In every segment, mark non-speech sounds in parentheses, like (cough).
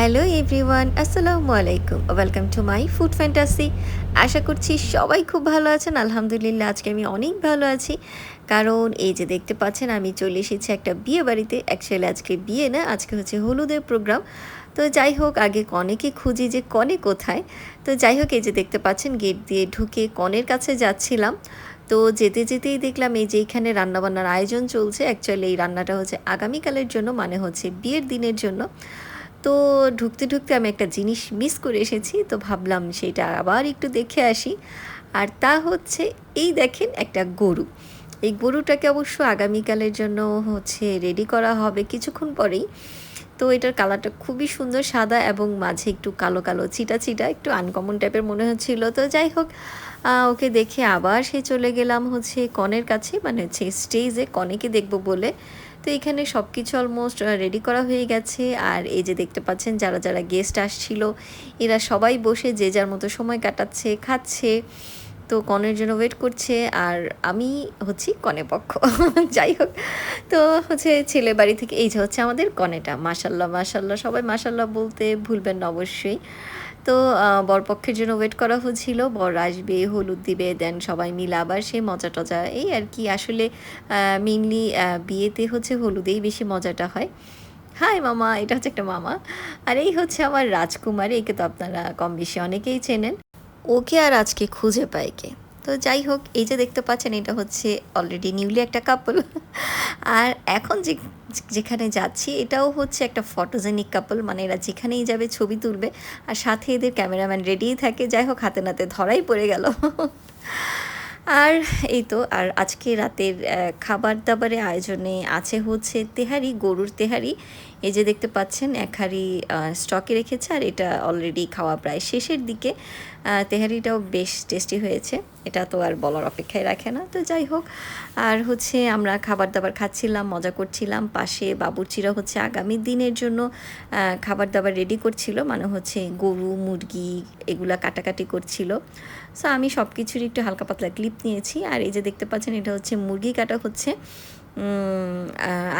Hello everyone, আসসালামু আলাইকুম। Welcome to my food fantasy আশা করছি সবাই খুব ভালো আছেন। আলহামদুলিল্লাহ, আজকে আমি অনেক ভালো আছি। কারণ এই যে দেখতে পাচ্ছেন, আমি চলে এসেছি একটা বিয়ে বাড়িতে। অ্যাকচুয়ালি আজকে বিয়ে না, আজকে হচ্ছে হলুদের প্রোগ্রাম তো যাই হোক, আগে কনেকে খুঁজি যে কনে কোথায়। তো যাই হোক, এই যে দেখতে পাচ্ছেন গেট দিয়ে ঢুকে কনের কাছে যাচ্ছিলাম। তো যেতে যেতেই দেখলাম, এই যে এখানে রান্নাবান্নার আয়োজন চলছে। অ্যাকচুয়ালি এই রান্নাটা হচ্ছে আগামীকালের জন্য মানে হচ্ছে বিয়ের দিনের জন্য। তো ঢুকতে ঢুকতে আমি একটা জিনিস মিস করে এসেছি, তো ভাবলাম সেটা আবার একটু দেখে আসি। আর তা হচ্ছে, এই দেখেন একটা গরু। এই গরুটাকে অবশ্য আগামীকালের জন্য হচ্ছে রেডি করা হবে কিছুক্ষণ পরেই। তো এটার কালারটা খুবই সুন্দর সাদা এবং মাঝে একটু কালো কালো চিটা চিটা একটু আনকমন টাইপের মনে হচ্ছিল। তো যাই হোক ওকে দেখে আবার সে চলে গেলাম হচ্ছে কনের কাছে মানে হচ্ছে স্টেজে কনেকে দেখব বলে। তো এখানে সব কিছু অলমোস্ট রেডি করা হয়ে গেছে। আর এই যে দেখতে পাচ্ছেন, যারা যারা গেস্ট আসছিল, এরা সবাই বসে যে যার মতো সময় কাটাচ্ছে, খাচ্ছে। তো কনের জন্য ওয়েট করছে। আর আমি হচ্ছি কনে পক্ষ। (laughs) যাই হোক। তো হচ্ছে ছেলে বাড়ি থেকে, এই যে হচ্ছে আমাদের কনেটা। মাসাল্লাহ মাসাল্লাহ সবাই মাসাল্লাহ বলতে ভুলবেন না অবশ্যই। তো বরপক্ষের জন্য ওয়েট করা হচ্ছিল। বর আসবে, হলুদ দিবে দেন সবাই মিলে আবার সেই মজা টজা এই আর কি। আসলে মেনলি বিয়েতে হচ্ছে হলুদেই বেশি মজাটা হয়। হাই মামা, এটা হচ্ছে একটা মামা। আর এই হচ্ছে আমার রাজকুমারী, একে তো আপনারা কম বেশি অনেকেই চেনেন। ওকে আর আজকে খুঁজে পায় কে? তো যাই হোক, এই যে দেখতে পাচ্ছেন, এটা হচ্ছে অলরেডি নিউলি একটা কাপল আর এখন যে যেখানে যাচ্ছি, এটাও হচ্ছে একটা ফটোজেনিক কাপল মানে এরা যেখানেই যাবে ছবি তুলবে। আর সাথে এদের ক্যামেরাম্যান রেডিই থাকে, যাই হোক, হাতে নাতে ধরাই পড়ে গেল। আর এই তো, আর আজকে রাতের খাবার দাবারের আয়োজনে আছে হচ্ছে তেহারি, গরুর তেহারি। এই যে দেখতে পাচ্ছেন, এক হাঁড়ি স্টকে রেখেছে আর এটা অলরেডি খাওয়া প্রায় শেষের দিকে। তেহারিটাও বেশ টেস্টি হয়েছে। এটা তো আর বলার অপেক্ষায় রাখে না। তো যাই হোক, আর হচ্ছে আমরা খাবার দাবার খাচ্ছিলাম, মজা করছিলাম। পাশে বাবুর্চিরা হচ্ছে আগামী দিনের জন্য খাবার দাবার রেডি করছিল। মানে হচ্ছে গরু, মুরগি এগুলা কাটাকাটি করছিল। সো আমি সব কিছুর একটু হালকা পাতলা ক্লিপ নিয়েছি। আর এই যে দেখতে পাচ্ছেন, এটা হচ্ছে মুরগি কাটা হচ্ছে।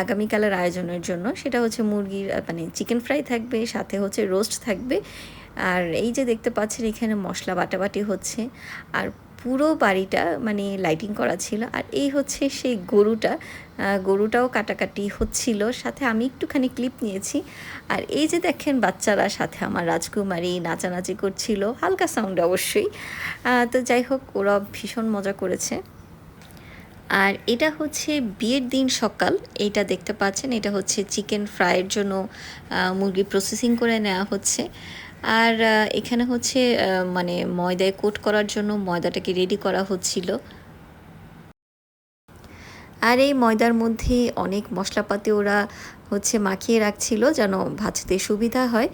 আগামীকালের আয়োজনের জন্য। সেটা হচ্ছে মুরগির মানে চিকেন ফ্রাই থাকবে, সাথে হচ্ছে রোস্ট থাকবে। আর এই যে দেখতে পাচ্ছেন, এখানে মশলা বাটাবাটি হচ্ছে। আর পুরো বাড়িটা মানে লাইটিং করা ছিল। আর এই হচ্ছে সেই গরুটা গরুটাও কাটাকাটি হচ্ছিল। সাথে আমি একটুখানি ক্লিপ নিয়েছি। আর এই যে দেখেন বাচ্চারা সাথে আমার রাজকুমারী নাচানাচি করছিল। হালকা সাউন্ড অবশ্যই। তো যাই হোক, ওরা ভীষণ মজা করেছে। আর এটা হচ্ছে বিয়ের দিন সকাল, এইটা দেখতে পাচ্ছেন, এটা হচ্ছে চিকেন ফ্রাইয়ের জন্য মুরগি প্রসেসিং করে নেওয়া হচ্ছে। আর এখানে হচ্ছে মানে ময়দায় কোট করার জন্য ময়দাটাকে রেডি করা হচ্ছিল। আর এই ময়দার মধ্যে অনেক মশলাপাতি ওরা হচ্ছে মাখিয়ে রাখছিল যেন ভাজতে সুবিধা হয়।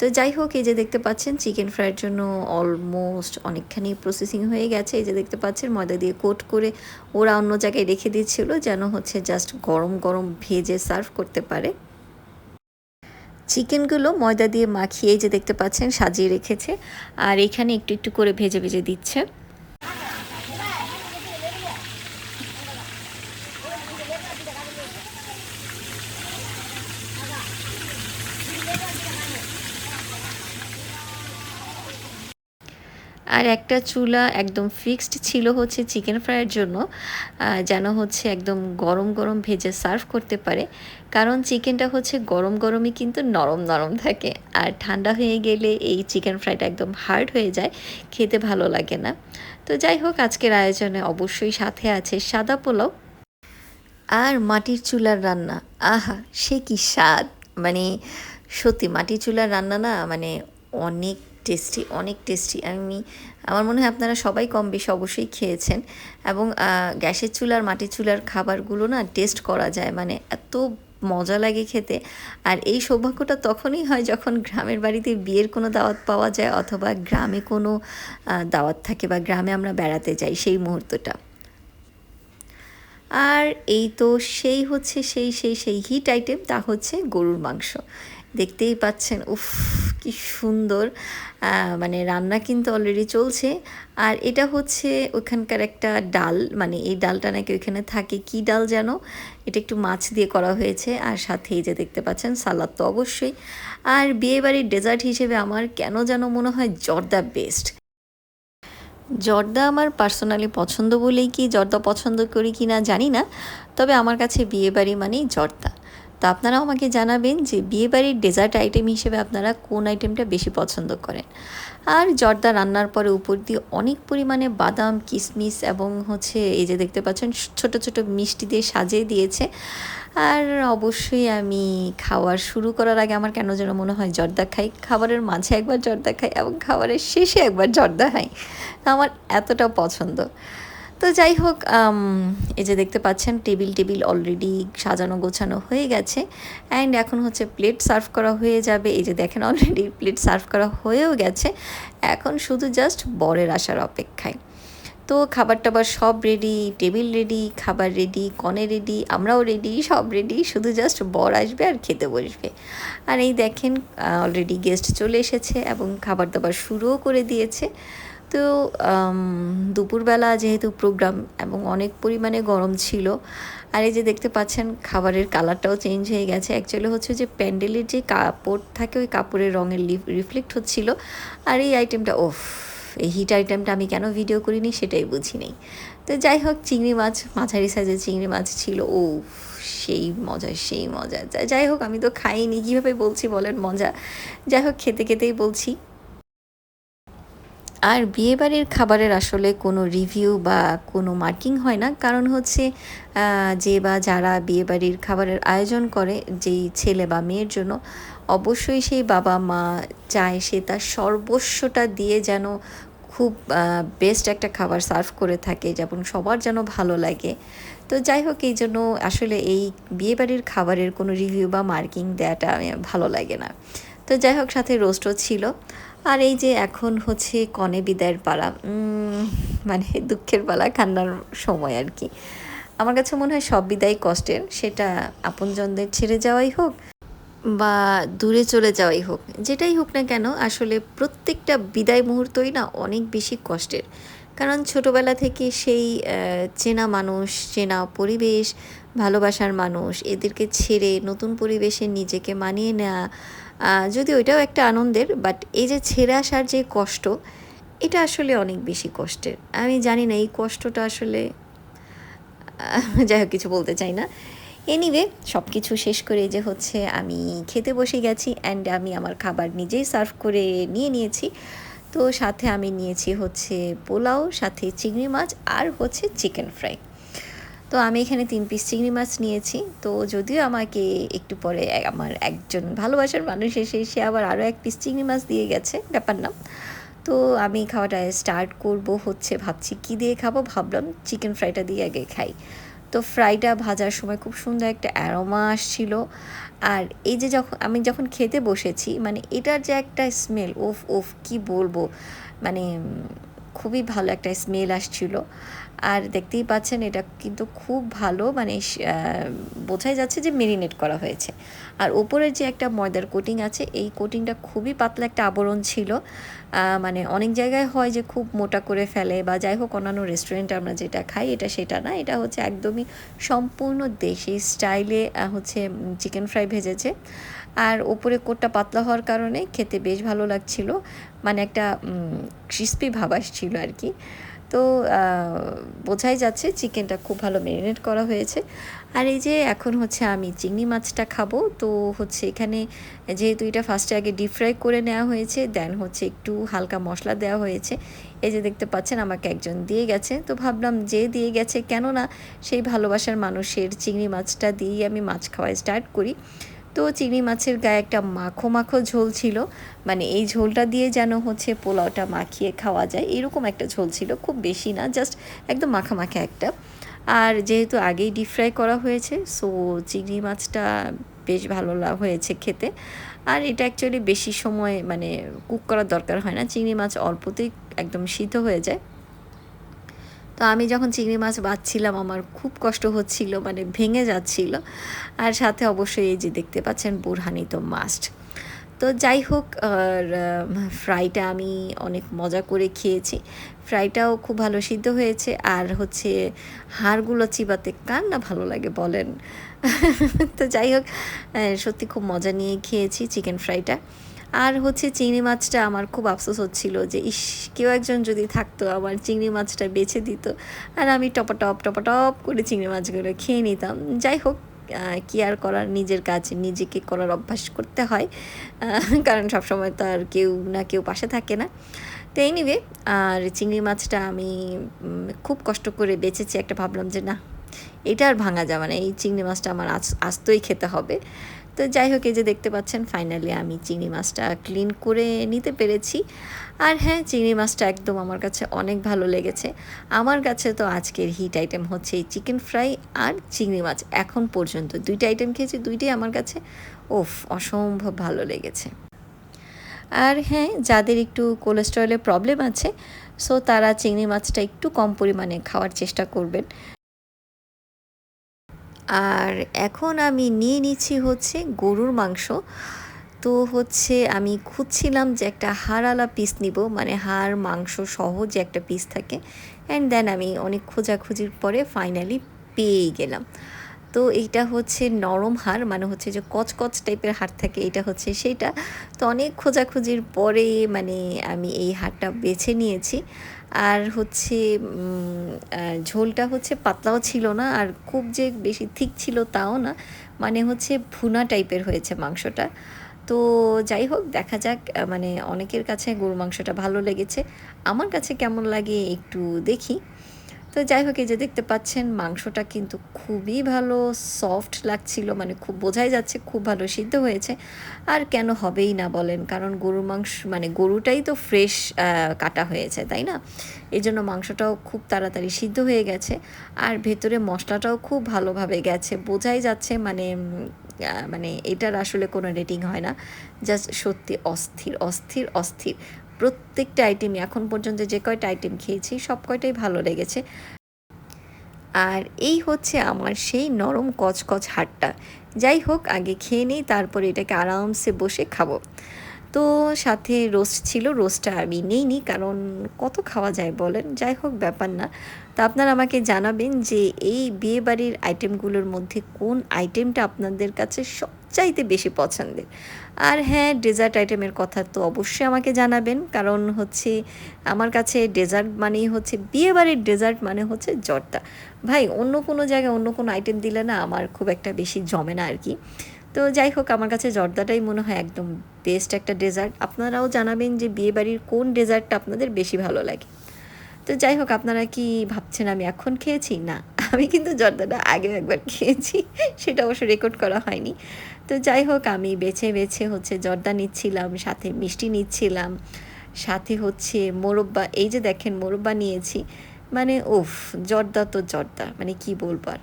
তো যাই হোক, এই যে দেখতে পাচ্ছেন চিকেন ফ্রাইয়ের জন্য অলমোস্ট অনেকখানি প্রসেসিং হয়ে গেছে। এই যে দেখতে পাচ্ছেন, ময়দা দিয়ে কোট করে ওরা অন্য জায়গায় রেখে দিচ্ছিল, যেন হচ্ছে জাস্ট গরম গরম ভেজে সার্ভ করতে পারে। চিকেনগুলো ময়দা দিয়ে মাখিয়ে যে দেখতে পাচ্ছেন, সাজিয়ে রেখেছে। আর এখানে একটু একটু করে ভেজে ভেজে দিচ্ছে। আর একটা চুলা একদম ফিক্সড ছিল হচ্ছে চিকেন ফ্রাইয়ের জন্য যেন হচ্ছে একদম গরম গরম ভেজে সার্ভ করতে পারে। কারণ চিকেনটা হচ্ছে গরম গরমই কিন্তু নরম নরম থাকে। আর ঠান্ডা হয়ে গেলে এই চিকেন ফ্রাইটা একদম হার্ড হয়ে যায়, খেতে ভালো লাগে না। তো যাই হোক, আজকের আয়োজনে অবশ্যই সাথে আছে সাদা পোলাও আর মাটির চুলার রান্না। আহা, সে কি স্বাদ! মানে সত্যি মাটির চুলার রান্না না মানে অনেক টেস্টি অনেক টেস্টি আমি, আমার মনে হয় আপনারা সবাই কম বেশি অবশ্যই খেয়েছেন। এবং গ্যাসের চুলার মাটির চুলার খাবারগুলো না টেস্ট করা যায়। মানে এত মজা লাগে খেতে। আর এই সৌভাগ্যটা তখনই হয় যখন গ্রামের বাড়িতে বিয়ের কোনো দাওয়াত পাওয়া যায় অথবা গ্রামে কোনো দাওয়াত থাকে বা গ্রামে আমরা বেড়াতে যাই সেই মুহূর্তটা। আর এই তো সেই হচ্ছে সেই সেই সেই হিট আইটেম তা হচ্ছে গরুর মাংস। দেখতেই পাচ্ছেন, উফ, কি সুন্দর। মানে রান্না কিন্তু অলরেডি চলছে। আর এটা হচ্ছে ওখানকার একটা ডাল মানে এই ডালটা নাকি ওইখানে থাকে। কি ডাল যেন? এটা একটু মাছ দিয়ে করা হয়েছে। আর সাথে এই যে দেখতে পাচ্ছেন, সালাদ তো অবশ্যই। আর বিয়েবাড়ির ডেজার্ট হিসেবে আমার কেন যেন মনে হয় জর্দা বেস্ট জর্দা আমার পার্সোনালি পছন্দ বলেই কি জর্দা পছন্দ করি কি না জানি না। তবে আমার কাছে বিয়েবাড়ি মানেই জর্দা। তো আপনারাও আমাকে জানাবেন যে বিয়েবাড়ির ডেজার্ট আইটেম হিসেবে আপনারা কোন আইটেমটা বেশি পছন্দ করেন। আর জর্দা রান্নার পরে উপর দিয়ে অনেক পরিমাণে বাদাম কিশমিশ এবং হচ্ছে এই যে দেখতে পাচ্ছেন ছোট ছোট মিষ্টি দিয়ে সাজিয়ে দিয়েছে। আর অবশ্যই আমি খাওয়ার শুরু করার আগে আমার কেন যেন মনে হয় জর্দা খাই। খাবারের মাঝে একবার জর্দা খাই এবং খাবারের শেষে একবার জর্দা খাই। আমার এতটা পছন্দ। তো যাই হোক এই যে দেখতে পাচ্ছেন, টেবিল টেবিল অলরেডি সাজানো গোছানো হয়ে গেছে। অ্যান্ড এখন হচ্ছে প্লেট সার্ভ করা হয়ে যাবে। এই যে দেখেন অলরেডি প্লেট সার্ভ করা হয়েও গেছে। এখন শুধু জাস্ট বরের আসার অপেক্ষায়। তো খাবার টাবার সব রেডি টেবিল রেডি খাবার রেডি কনে রেডি আমরাও রেডি সব রেডি শুধু জাস্ট বর আসবে আর খেতে বসবে। আর এই দেখেন অলরেডি গেস্ট চলে এসেছে এবং খাবার দাবার শুরুও করে দিয়েছে। তো দুপুরবেলা যেহেতু প্রোগ্রাম এবং অনেক পরিমাণে গরম ছিল, আর এই যে দেখতে পাচ্ছেন খাবারের কালারটাও চেঞ্জ হয়ে গেছে। অ্যাকচুয়ালি হচ্ছে যে প্যান্ডেলের যে কাপড় থাকে, ওই কাপড়ের রঙের রিফ্লেক্ট হচ্ছিল। আর এই আইটেমটা ওফ, এই হিট আইটেমটা আমি কেন ভিডিও করিনি সেটাই বুঝি নেই। তো যাই হোক, চিংড়ি মাছ, মাঝারি সাইজের চিংড়ি মাছ ছিল ও সেই মজা সেই মজা। যাই হোক, আমি তো খাইনি, কীভাবে বলছি বলেন মজা। যাই হোক, খেতে খেতেই বলছি। আর বিয়েবাড়ির খাবারের আসলে কোনো রিভিউ বা কোনো মার্কিং হয় না। কারণ হচ্ছে যে বা যারা বিয়েবাড়ির খাবারের আয়োজন করে, যেই ছেলে বা মেয়ের জন্য, অবশ্যই সেই বাবা মা চায় সে তার সর্বস্বটা দিয়ে যেন খুব বেস্ট একটা খাবার সার্ভ করে থাকে, যেমন সবার যেন ভালো লাগে। তো যাই হোক, এই জন্য আসলে এই বিয়েবাড়ির খাবারের কোনো রিভিউ বা মার্কিং দেওয়াটা ভালো লাগে না। তো যাই হোক, সাথে রোস্টও ছিল। আর এই যে এখন হচ্ছে কনে বিদায়ের পালা মানে দুঃখের পালা, কান্নার সময় আর কি। আমার কাছে মনে হয় সব বিদায় কষ্টের, সেটা আপনজনদের ছেড়ে যাওয়াই হোক বা দূরে চলে যাওয়াই হোক, যেটাই হোক না কেন, আসলে প্রত্যেকটা বিদায় মুহূর্তই না অনেক বেশি কষ্টের। কারণ ছোটোবেলা থেকে সেই চেনা মানুষ, চেনা পরিবেশ ভালোবাসার মানুষ, এদেরকে ছেড়ে নতুন পরিবেশে নিজেকে মানিয়ে নেওয়া যদি ওইটাও একটা আনন্দের বাট এই যে ছেড়ে আসার যে কষ্ট, এটা আসলে অনেক বেশি কষ্টের। আমি জানি না, এই কষ্টটা আসলে যাই হোক, কিছু বলতে চাই না। এনিওয়ে সব কিছু শেষ করে যে হচ্ছে আমি খেতে বসে গেছি অ্যান্ড আমি আমার খাবার নিজেই সার্ভ করে নিয়ে নিয়েছি। তো সাথে আমি নিয়েছি হচ্ছে পোলাও, সাথে চিংড়ি মাছ আর হচ্ছে চিকেন ফ্রাই তো আমি এখানে তিন পিস চিংড়ি মাছ নিয়েছি। তো যদিও আমাকে একটু পরে আমার একজন ভালোবাসার মানুষ এসে সে আবার আরও এক পিস চিংড়ি মাছ দিয়ে গেছে, ব্যাপার না। তো আমি খাওয়াটা স্টার্ট করব হচ্ছে, ভাবছি কি দিয়ে খাব, ভাবলাম চিকেন ফ্রাইটা দিয়ে আগে খাই। তো ফ্রাইটা ভাজার সময় খুব সুন্দর একটা অ্যারোমা আসছিল। আর এই যে যখন, আমি যখন খেতে বসেছি মানে এটার যে একটা স্মেল ওফ ওফ, কি বলব? মানে খুবই ভালো একটা স্মেল আসছিল। আর দেখতেই পাচ্ছেন, এটা কিন্তু খুব ভালো মানে বোঝাই যাচ্ছে যে মেরিনেট করা হয়েছে। আর ওপরের যে একটা ময়দার কোটিং আছে, এই কোটিংটা খুবই পাতলা একটা আবরণ ছিল। মানে অনেক জায়গায় হয় যে খুব মোটা করে ফেলে বা যাই হোক অন্যান্য রেস্টুরেন্টে আমরা যেটা খাই, এটা সেটা না, এটা হচ্ছে একদমই সম্পূর্ণ দেশি স্টাইলে হচ্ছে চিকেন ফ্রাই ভেজেছে। আর ওপরে কোটটা পাতলা হওয়ার কারণে খেতে বেশ ভালো লাগছিল মানে একটা ক্রিস্পি ভাব আসছিল আর কি। তো বোঝাই যাচ্ছে চিকেনটা খুব ভালো ম্যারিনেট করা হয়েছে। আর এই যে এখন হচ্ছে আমি চিংড়ি মাছটা খাব, তো হচ্ছে এখানে যেহেতু এটা ফার্স্টে আগে ডিপ ফ্রাই করে নেওয়া হয়েছে দেন হচ্ছে একটু হালকা মশলা দেওয়া হয়েছে। এই যে দেখতে পাচ্ছেন আমাকে একজন দিয়ে গেছে। তো ভাবলাম যে দিয়ে গেছে কেননা সেই ভালোবাসার মানুষের চিংড়ি মাছটা দিয়েই আমি মাছ খাওয়া স্টার্ট করি। তো চিংড়ি মাছের গায়ে একটা মাখো মাখো ঝোল ছিল। মানে এই ঝোলটা দিয়ে যেন হচ্ছে পোলাওটা মাখিয়ে খাওয়া যায়, এরকম একটা ঝোল ছিল, খুব বেশি না জাস্ট একদম মাখা মাখা একটা। আর যেহেতু আগেই ডিপ ফ্রাই করা হয়েছে সো চিংড়ি মাছটা বেশ ভালো হয়েছে খেতে। আর এটা অ্যাকচুয়ালি বেশি সময় মানে কুক করার দরকার হয় না, চিংড়ি মাছ অল্পতেই একদম সিদ্ধ হয়ে যায়। তো আমি যখন চিংড়ি মাছ বাঁচছিলাম, আমার খুব কষ্ট হচ্ছিল মানে ভেঙে যাচ্ছিল। আর সাথে অবশ্যই এই যে দেখতে পাচ্ছেন, বুরহানি তো মাস্ট তো যাই হোক, আর ফ্রাইটা আমি অনেক মজা করে খেয়েছি। ফ্রাইটাও খুব ভালো সিদ্ধ হয়েছে। আর হচ্ছে হাড়গুলো চিবাতে কার না ভালো লাগে বলেন? (laughs) তো যাই হোক সত্যি খুব মজা নিয়ে খেয়েছি চিকেন ফ্রাইটা আর হচ্ছে চিংড়ি মাছটা আমার খুব আফসোস হচ্ছিল যে, ইস, কেউ একজন যদি থাকতো আমার চিংড়ি মাছটা বেছে দিত। আর আমি টপাটপ টপাটপ করে চিংড়ি মাছগুলো খেয়ে নিতাম। যাই হোক কি আর করার নিজের কাজ, নিজেকে করার অভ্যাস করতে হয়। কারণ সবসময় তো আর কেউ না কেউ পাশে থাকে না। তো এনিওয়ে আর চিংড়ি মাছটা আমি খুব কষ্ট করে বেঁচেছি একটা ভাবলাম যে না, এটা আর ভাঙা যাবে না। এই চিংড়ি মাছটা আমার আজ আস্তই খেতে হবে। তো যাই হোক, এই যে দেখতে পাচ্ছেন ফাইনালি আমি চিংড়ি মাছটা ক্লিন করে নিতে পেরেছি। আর হ্যাঁ চিংড়ি মাছটা একদম আমার কাছে অনেক ভালো লেগেছে। আমার কাছে তো আজকের হিট আইটেম হচ্ছে চিকেন ফ্রাই আর চিংড়ি মাছ। এখন পর্যন্ত দুইটা আইটেম খেয়েছি, দুইটাই আমার কাছে ওফ অসম্ভব ভালো লেগেছে। আর হ্যাঁ যাদের একটু কোলেস্টেরলের প্রবলেম আছে সো তারা চিংড়ি মাছটা একটু কম পরিমাণে খাওয়ার চেষ্টা করবেন। আর এখন আমি নিয়ে নিচ্ছি হচ্ছে গরুর মাংস। তো হচ্ছে আমি খুঁজছিলাম যে একটা হাড়ালা পিস নিব মানে হাড়, মাংস সহ যে একটা পিস থাকে। অ্যান্ড দেন আমি অনেক খোঁজাখুঁজির পরে ফাইনালি পেয়েই গেলাম। তো এইটা হচ্ছে নরম হাড় মানে হচ্ছে যে কচকচ টাইপের হাড় থাকে এটা হচ্ছে সেইটা। তো অনেক খোঁজাখুঁজির পরে মানে আমি এই হাড়টা বেছে নিয়েছি। আর হচ্ছে ঝোলটা হচ্ছে পাতলাও ছিল না আর খুব যে বেশি থিক ছিল তাও না। মানে হচ্ছে ভুনা টাইপের হয়েছে মাংসটা। তো যাই হোক, দেখা যাক মানে অনেকের কাছে গরু মাংসটা ভালো লেগেছে। আমার কাছে কেমন লাগে একটু দেখি। তো যাই হোক, এই যে দেখতে পাচ্ছেন, মাংসটা কিন্তু খুবই ভালো সফট লাগছিল মানে খুব বোঝাই যাচ্ছে, খুব ভালো সিদ্ধ হয়েছে। আর কেন হবেই না বলেন, কারণ গরুর মাংস মানে গরুটাই তো ফ্রেশ কাটা হয়েছে, তাই না? এই জন্য মাংসটাও খুব তাড়াতাড়ি সিদ্ধ হয়ে গেছে। আর ভেতরে মশলাটাও খুব ভালোভাবে গেছে, বোঝাই যাচ্ছে মানে মানে এটার আসলে কোনো রেটিং হয় না। জাস্ট সত্যি অস্থির অস্থির অস্থির। প্রত্যেকটা আইটেমই এখন পর্যন্ত যে কয়টা আইটেম খেয়েছি, সব কয়টাই ভালো লেগেছে। আর এই হচ্ছে আমার সেই নরম কচকচ হাটটা। যাই হোক, আগে খেয়ে নিই, তারপরে এটাকে আরামসে বসে খাব। তো সাথে রোস্ট ছিল রোস্টটা আমি নেইনি কারণ কত খাওয়া যায় বলেন, যাই হোক ব্যাপার না। তো আপনারা আমাকে জানাবেন যে এই বিয়ে বাড়ির আইটেমগুলোর মধ্যে কোন আইটেমটা আপনাদের কাছে সবচাইতে বেশি পছন্দের? আর হ্যাঁ ডেজার্ট আইটেমের কথা তো অবশ্যই আমাকে জানাবেন, কারণ হচ্ছে আমার কাছে ডেজার্ট মানেই হচ্ছে বিয়ে বাড়ির ডেজার্ট মানে হচ্ছে জর্দা। ভাই, অন্য কোনো জায়গায় অন্য কোনো আইটেম দিলে না আমার খুব একটা বেশি জমে না আর কি। তো যাই হোক, আমার কাছে জর্দাটাই মনে হয় একদম বেস্ট একটা ডেজার্ট আপনারাও জানাবেন যে বিয়ে বাড়ির কোন ডেজার্টটা আপনাদের বেশি ভালো লাগে। তো যাই হোক, আপনারা কি ভাবছেন আমি এখন খেয়েছি? না, আমি কিন্তু জর্দাটা আগেও একবার খেয়েছি, সেটা অবশ্য রেকর্ড করা হয়নি। তো যাই হোক, আমি বেছে বেছে হচ্ছে জর্দা নিচ্ছিলাম, সাথে মিষ্টি নিচ্ছিলাম, সাথে হচ্ছে মোরব্বা, এই যে দেখেন মোরব্বা নিয়েছি। মানে উফ, জর্দা তো জর্দা মানে কি বলব আর।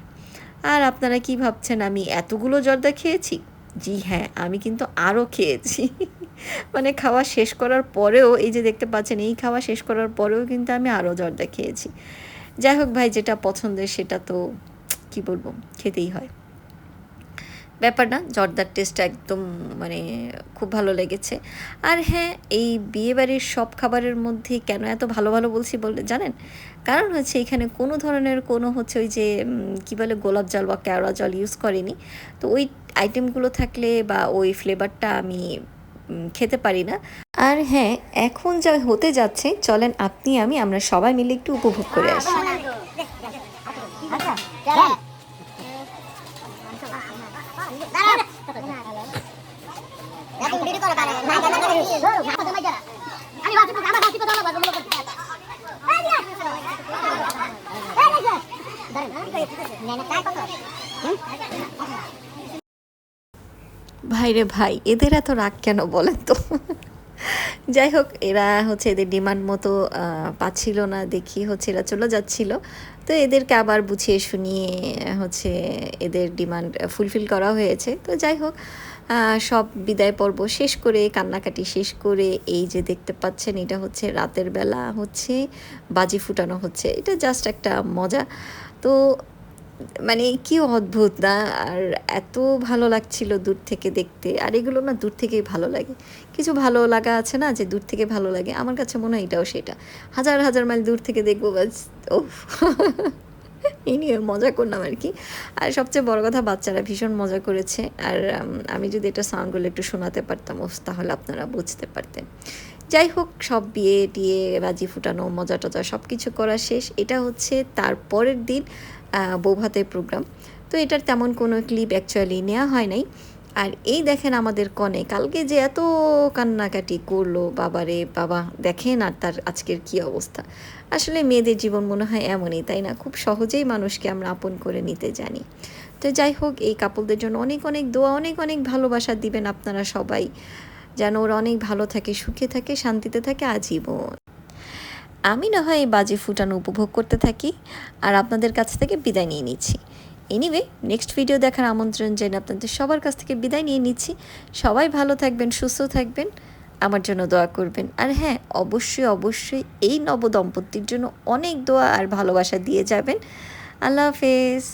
আর আপনারা কি ভাবছেন, আমি এতগুলো জর্দা খেয়েছি? জি হ্যাঁ আমি কিন্তু আরও খেয়েছি। (laughs) মানে খাওয়া শেষ করার পরেও, এই যে দেখতে পাচ্ছেন, এই খাওয়া শেষ করার পরেও কিন্তু আমি আরও জর্দা খেয়েছি। যাই হোক ভাই, যেটা পছন্দের সেটা তো, কি বলব, খেতেই হয়। ব্যাপার না জর্দার টেস্ট একদম মানে খুব ভালো লেগেছে। আর হ্যাঁ এই বিয়েবাড়ির সব খাবারের মধ্যে কেন এত ভালো ভালো বলছি বলে জানেন? কারণ হচ্ছে এখানে কোনো ধরনের কোনো হচ্ছে ওই যে কি বলে গোলাপ জল বা কেওড়া জল ইউজ করেনি। তো ওই আইটেমগুলো থাকলে বা ওই ফ্লেভারটা আমি খেতে পারি না। আর হ্যাঁ এখন যা হতে যাচ্ছে চলেন আপনি আমি আমরা সবাই মিলে একটু উপভোগ করে আসি। ভাই রে ভাই, এদের এত রাগ কেন বলেন তো? যাই হোক, এরা হচ্ছে এদের ডিমান্ড মতো পাচ্ছিল না, দেখি হচ্ছে এরা চলে যাচ্ছিল। তো এদেরকে আবার বুঝিয়ে শুনিয়ে, হচ্ছে এদের ডিমান্ড ফুলফিল করা হয়েছে। তো যাই হোক সব বিদায় পর্ব শেষ করে, কান্নাকাটি শেষ করে, এই যে দেখতে পাচ্ছেন, এটা হচ্ছে রাতের বেলা, হচ্ছে বাজি ফুটানো হচ্ছে। এটা জাস্ট একটা মজা। তো মানে কি অদ্ভুত না? আর এত ভালো লাগছিল দূর থেকে দেখতে। আর এগুলো না দূর থেকেই ভালো লাগে। কিছু ভালো লাগা আছে না যে দূর থেকে ভালো লাগে? আমার কাছে মনে হয় এটাও সেটা। হাজার হাজার মাইল দূর থেকে দেখব বাস ও (laughs) এই নিয়ে মজা করলাম আর কি। আর সবচেয়ে বড় কথা বাচ্চারা ভীষণ মজা করেছে। আর আমি যদি এটা সাউন্ডগুলো একটু শোনাতে পারতাম উফ, তাহলে আপনারা বুঝতে পারতেন। যাই হোক সব বিয়ে টিয়ে বাজি ফুটানো মজা টজা সব কিছু করা শেষ। এটা হচ্ছে তার পরের দিন। বৌভাতের প্রোগ্রাম তো এটার তেমন কোনো ক্লিপ অ্যাকচুয়ালি নেওয়া হয় নাই। আর এই দেখেন আমাদের কনে, কালকে যে এত কান্নাকাটি করল, বাবারে বাবা, দেখেন আর তার আজকের কি অবস্থা। আসলে মেয়েদের জীবন মনে হয় এমনই, তাই না? খুব সহজেই মানুষকে আমরা আপন করে নিতে জানি। তো যাই হোক, এই কাপলদের জন্য অনেক অনেক দোয়া, অনেক অনেক ভালোবাসা দিবেন আপনারা সবাই, যেন ওরা অনেক ভালো থাকে, সুখে থাকে, শান্তিতে থাকে, আজীবন। আমি না হয় এই বাজি ফুটানো উপভোগ করতে থাকি, আর আপনাদের কাছ থেকে বিদায় নিয়ে নিচ্ছি। এনিওয়ে নেক্সট ভিডিও দেখার আমন্ত্রণ জেনে আপনাদের সবার কাছ থেকে বিদায় নিয়ে নিচ্ছি। সবাই ভালো থাকবেন, সুস্থ থাকবেন, আমার জন্য দোয়া করবেন। আর হ্যাঁ অবশ্যই অবশ্যই এই নবদম্পতির জন্য অনেক দোয়া আর ভালোবাসা দিয়ে যাবেন। আল্লাহ হাফেজ।